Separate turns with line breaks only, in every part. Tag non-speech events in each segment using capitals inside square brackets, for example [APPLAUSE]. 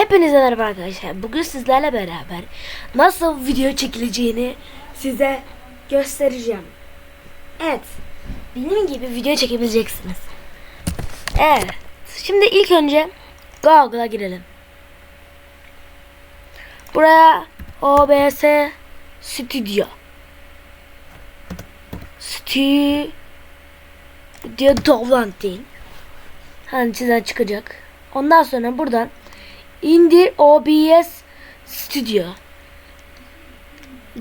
Hepinize merhaba arkadaşlar. Bugün sizlerle beraber nasıl video çekileceğini size göstereceğim. Evet. Benim gibi video çekebileceksiniz. Evet. Şimdi ilk önce Google'a girelim. Buraya OBS Studio. Studio Downloading. Hani çizen çıkacak. Ondan sonra buradan indir OBS Studio.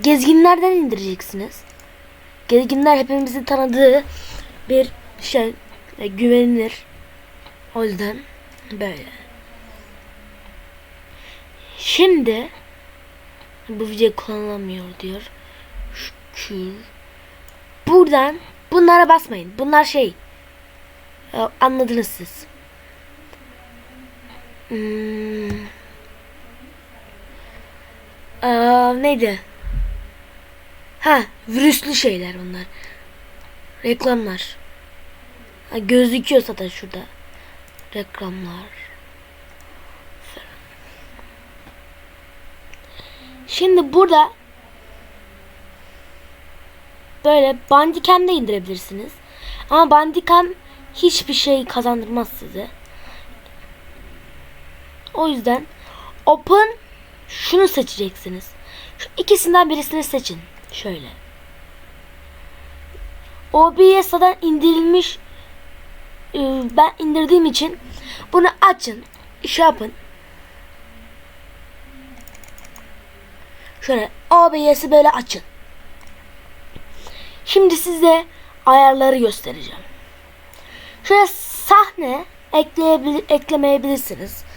Gezginlerden indireceksiniz. Gezginler hepimizin tanıdığı bir şey ve güvenilir. O yüzden böyle. Şimdi bu video kullanılamıyor diyor. Şükür. Buradan bunlara basmayın. Bunlar şey e, anladınız siz. Hmm. Aa, neydi? Ha, virüslü şeyler bunlar. Reklamlar. Ha, gözüküyor zaten şurada. Reklamlar. Şimdi burada böyle Bandicam'da indirebilirsiniz. Ama Bandicam hiçbir şey kazandırmaz size. O yüzden Open şunu seçeceksiniz. Şu ikisinden birisini seçin. Şöyle. OBS'den indirilmiş e, ben indirdiğim için bunu açın. Şey yapın. Şöyle OBS'i böyle açın. Şimdi size ayarları göstereceğim. Şöyle sahne ekleyebilir, eklemeyebilirsiniz.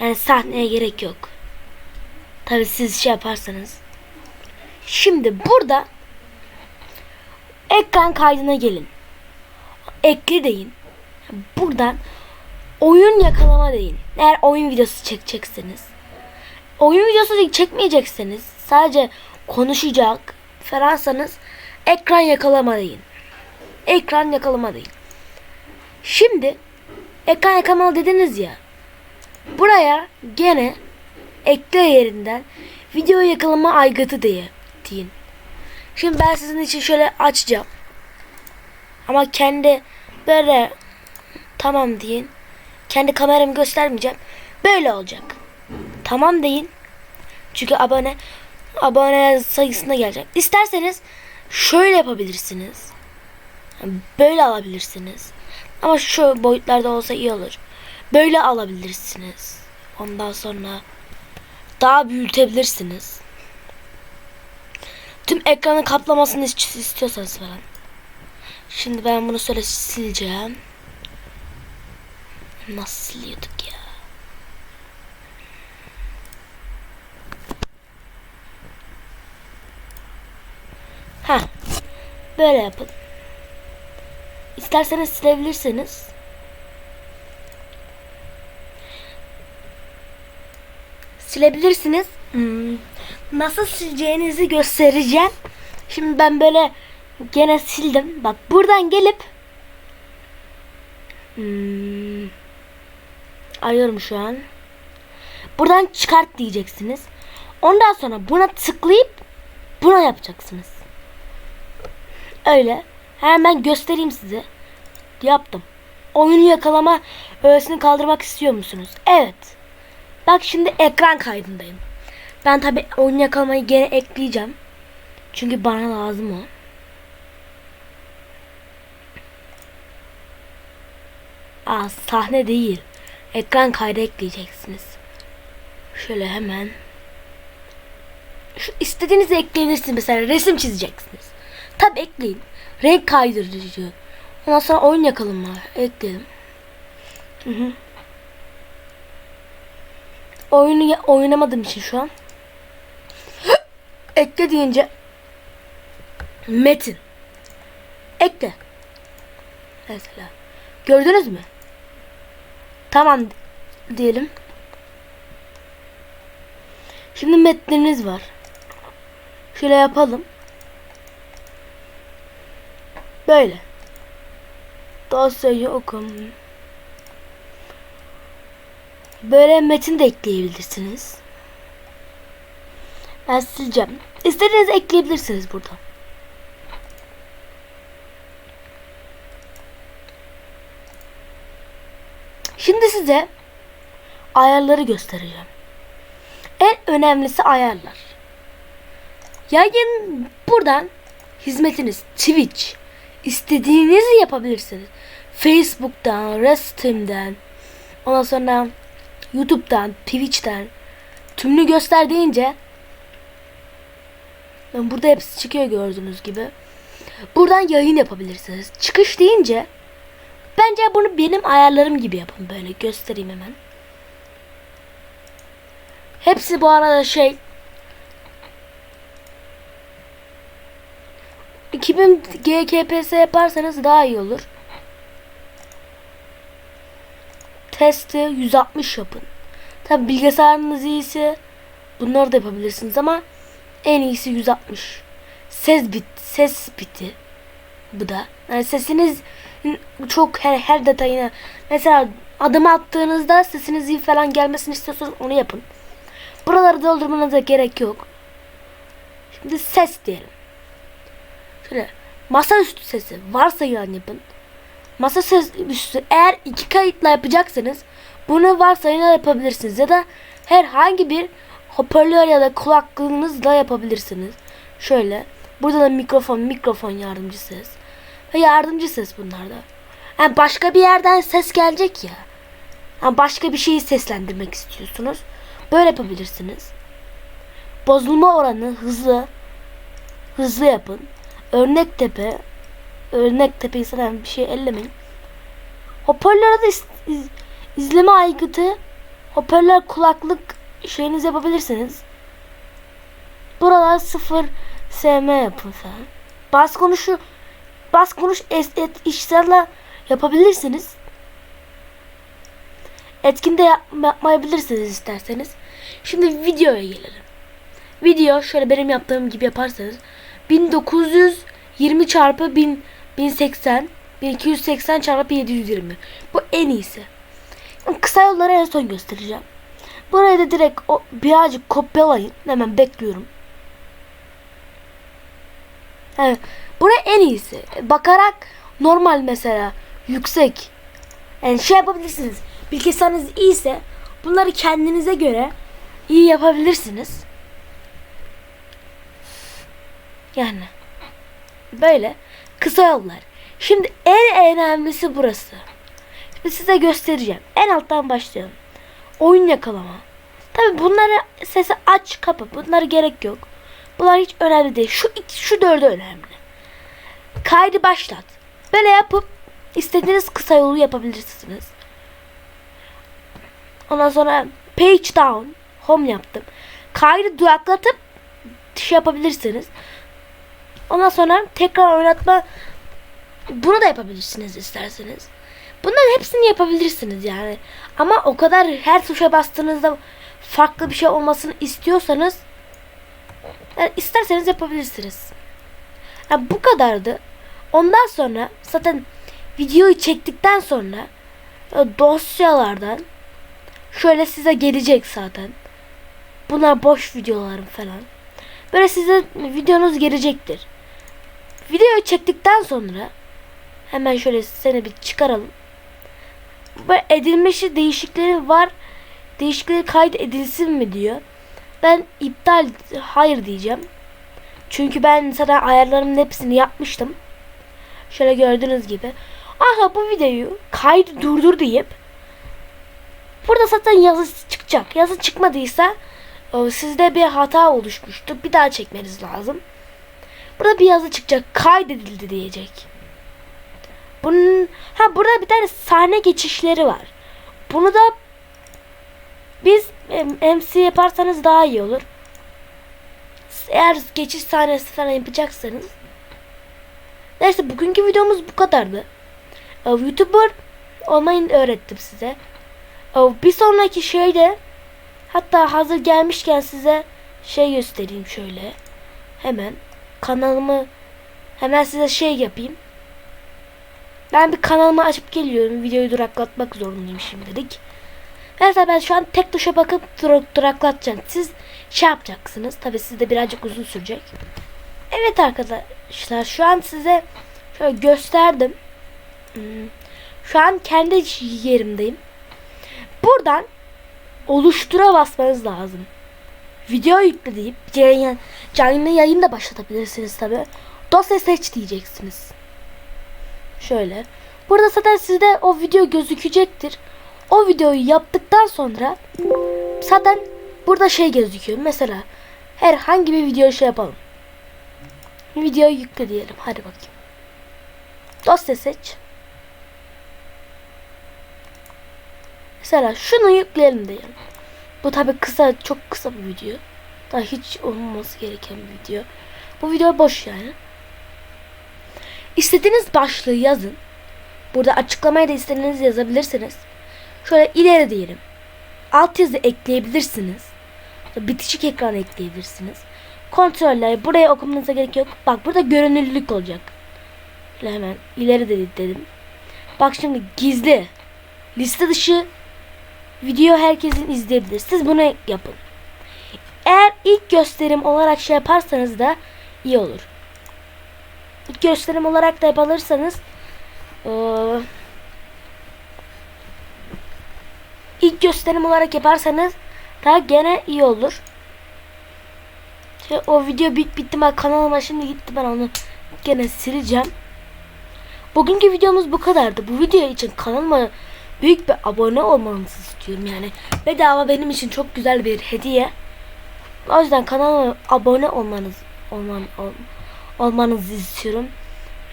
Yani sahneye gerek yok. Tabi siz şey yaparsanız. Şimdi burada ekran kaydına gelin. Ekle deyin. Buradan oyun yakalama deyin. Eğer oyun videosu çekecekseniz. Oyun videosu çekmeyecekseniz sadece konuşacak falansanız ekran yakalama deyin. Ekran yakalama deyin. Şimdi ekran yakalama dediniz ya. Buraya gene ekle yerinden video yakalama aygıtı diye deyin. Şimdi ben sizin için şöyle açacağım. Ama kendi böyle tamam deyin. Kendi kameramı göstermeyeceğim. Böyle olacak. Tamam deyin. Çünkü abone abone sayısına gelecek. İsterseniz şöyle yapabilirsiniz. Böyle alabilirsiniz. Ama şu boyutlarda olsa iyi olur. Böyle alabilirsiniz. Ondan sonra daha büyütebilirsiniz. Tüm ekranı kaplamasını istiyorsanız falan. Şimdi ben bunu şöyle sileceğim. Nasıl siliyorduk ya? Ha, böyle yapın. İsterseniz silebilirsiniz. Silebilirsiniz. Hmm, Nasıl sileceğinizi göstereceğim. Şimdi ben böyle gene sildim. Bak buradan gelip hmm, arıyorum şu an. Buradan çıkart diyeceksiniz. Ondan sonra buna tıklayıp buna yapacaksınız. Öyle. Hemen göstereyim size. Yaptım. Oyunu yakalama öğesini kaldırmak istiyor musunuz? Evet. Bak şimdi ekran kaydındayım. Ben tabi oyun yakalamayı gene ekleyeceğim. Çünkü bana lazım o. Aa sahne değil. Ekran kaydı ekleyeceksiniz. Şöyle hemen. Şu istediğinizi ekleyebilirsiniz. Mesela resim çizeceksiniz. Tabi ekleyin. Renk kaydırıcı. Ondan sonra oyun yakalım var. Ekledim. Hı hı. Oyunu oynamadığım için şu an. [GASPS] Ekle deyince Metin. Ekle. Mesela. Gördünüz mü? Tamam diyelim. Şimdi metniniz var. Şöyle yapalım. Böyle. Dosyayı okun. Böyle metin de ekleyebilirsiniz. Ben sileceğim. İstediğinizi ekleyebilirsiniz burada. Şimdi size ayarları göstereceğim. En önemlisi ayarlar. Yayın buradan hizmetiniz Twitch istediğinizi yapabilirsiniz. Facebook'tan, Restim'den, ondan sonra YouTube'dan, Twitch'ten tümünü göster deyince ben burada hepsi çıkıyor gördüğünüz gibi. Buradan yayın yapabilirsiniz. Çıkış deyince bence bunu benim ayarlarım gibi yapın böyle göstereyim hemen. Hepsi bu arada şey 2000 GKPS yaparsanız daha iyi olur. Testi 160 yapın. Tabi bilgisayarınız iyiyse bunları da yapabilirsiniz ama en iyisi 160. Ses bit, ses biti. Bu da. Yani sesiniz çok her, her detayına mesela adım attığınızda sesiniz iyi falan gelmesini istiyorsanız onu yapın. Buraları doldurmanıza gerek yok. Şimdi ses diyelim. Şöyle masaüstü sesi varsayılan yapın. Masa üstü eğer iki kayıtla yapacaksanız bunu varsayılan yapabilirsiniz ya da herhangi bir hoparlör ya da kulaklığınızla yapabilirsiniz. Şöyle burada da mikrofon mikrofon yardımcı ses ve yardımcı ses bunlarda. Yani başka bir yerden ses gelecek ya. Yani başka bir şeyi seslendirmek istiyorsunuz. Böyle yapabilirsiniz. Bozulma oranı hızlı hızlı yapın. Örnek tepe örnek tepeyi zaten bir şey ellemeyin. Hoparlörde iz, iz, izleme aygıtı hoparlör kulaklık şeyiniz yapabilirsiniz. Buralar sıfır SM yapın falan. Bas konuşu bas konuş es, et, işlerle yapabilirsiniz. Etkinde yap, yapmayabilirsiniz isterseniz. Şimdi videoya gelelim. Video şöyle benim yaptığım gibi yaparsanız 1920 çarpı 1000, 1080 1280 çarpı 720 bu en iyisi. Kısa yolları en son göstereceğim. Buraya da direkt o birazcık kopyalayın. Hemen bekliyorum. Evet. Buraya en iyisi. Bakarak normal mesela yüksek. Yani şey yapabilirsiniz. Bilgisayarınız iyiyse bunları kendinize göre iyi yapabilirsiniz. Yani böyle kısa yollar. Şimdi en önemlisi burası. Şimdi size göstereceğim. En alttan başlayalım. Oyun yakalama. Tabi bunları sesi aç kapı. Bunlara gerek yok. Bunlar hiç önemli değil. Şu iki, şu dördü önemli. Kaydı başlat. Böyle yapıp istediğiniz kısa yolu yapabilirsiniz. Ondan sonra page down home yaptım. Kaydı duraklatıp şey yapabilirsiniz. Ondan sonra tekrar oynatma bunu da yapabilirsiniz isterseniz. Bunların hepsini yapabilirsiniz yani. Ama o kadar her tuşa bastığınızda farklı bir şey olmasını istiyorsanız yani isterseniz yapabilirsiniz. Yani bu kadardı. Ondan sonra zaten videoyu çektikten sonra dosyalardan şöyle size gelecek zaten. Bunlar boş videolarım falan. Böyle size videonuz gelecektir. Videoyu çektikten sonra hemen şöyle seni bir çıkaralım. Böyle edilmişi değişikleri var. Değişikleri kayıt edilsin mi diyor. Ben iptal hayır diyeceğim. Çünkü ben zaten ayarlarımın hepsini yapmıştım. Şöyle gördüğünüz gibi. Aha bu videoyu kaydı durdur deyip burada zaten yazı çıkacak. Yazı çıkmadıysa sizde bir hata oluşmuştur. Bir daha çekmeniz lazım. Burada bir yazı çıkacak. Kaydedildi diyecek. Bunun ha burada bir tane sahne geçişleri var. Bunu da biz MC yaparsanız daha iyi olur. Eğer geçiş sahnesi falan yapacaksanız. Neyse bugünkü videomuz bu kadardı. YouTuber olmayı öğrettim size. Bir sonraki şeyde hatta hazır gelmişken size şey göstereyim şöyle. Hemen kanalımı hemen size şey yapayım. Ben bir kanalımı açıp geliyorum. Videoyu duraklatmak zorundayım şimdilik. Mesela ben şu an tek tuşa bakıp dur duraklatacağım. Siz şey yapacaksınız. Tabi sizde birazcık uzun sürecek. Evet arkadaşlar şu an size şöyle gösterdim. Hmm, Şu an kendi yerimdeyim. Buradan oluştura basmanız lazım. Video yükle deyip yayın, canlı yayın da başlatabilirsiniz tabi. Dosya seç diyeceksiniz. Şöyle. Burada zaten sizde o video gözükecektir. O videoyu yaptıktan sonra zaten burada şey gözüküyor. Mesela herhangi bir video şey yapalım. Videoyu yükle diyelim. Hadi bakayım. Dosya seç. Mesela şunu yükleyelim diyelim. Bu tabi kısa, çok kısa bir video. Daha hiç olmaması gereken bir video. Bu video boş yani. İstediğiniz başlığı yazın. Burada açıklamaya da istediğiniz yazabilirsiniz. Şöyle ileri diyelim. Alt yazı ekleyebilirsiniz. Bitişik ekran ekleyebilirsiniz. Kontroller buraya okumanıza gerek yok. Bak burada görünürlülük olacak. Şöyle hemen ileri dedi dedim. Bak şimdi gizli. Liste dışı video herkesin izleyebilir. Siz bunu yapın. Eğer ilk gösterim olarak şey yaparsanız da iyi olur. İlk gösterim olarak da yapılırsanız eee, ilk gösterim olarak yaparsanız daha gene iyi olur. Şey, o video büyük bir ihtimal kanalıma şimdi gitti ben onu gene sileceğim. Bugünkü videomuz bu kadardı. Bu video için kanalıma büyük bir abone olmanızı istiyorum yani. Bedava benim için çok güzel bir hediye. O yüzden kanalıma abone olmanız olman, ol, olmanızı istiyorum.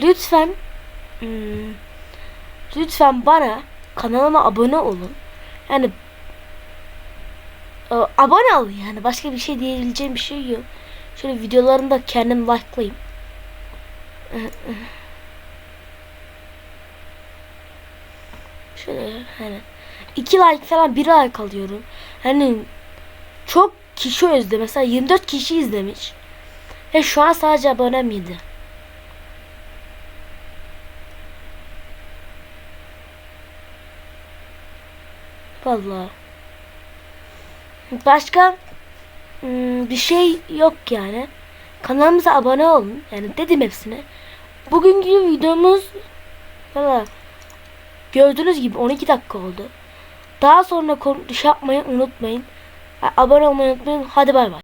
Lütfen hmm, lütfen bana kanalıma abone olun. Yani e, abone olun yani başka bir şey diyebileceğim bir şey yok. Şöyle videolarını da kendim like'layayım. Şöyle hani iki like falan bir like alıyorum. Hani çok kişi özledi. Mesela 24 kişi izlemiş. Ve şu an sadece abonem 7. Vallahi. Başka hmm, bir şey yok yani. Kanalımıza abone olun. Yani dedim hepsine. Bugünkü videomuz valla gördüğünüz gibi 12 dakika oldu. Daha sonra konuş yapmayı unutmayın. Abone olmayı unutmayın. Hadi bay bay.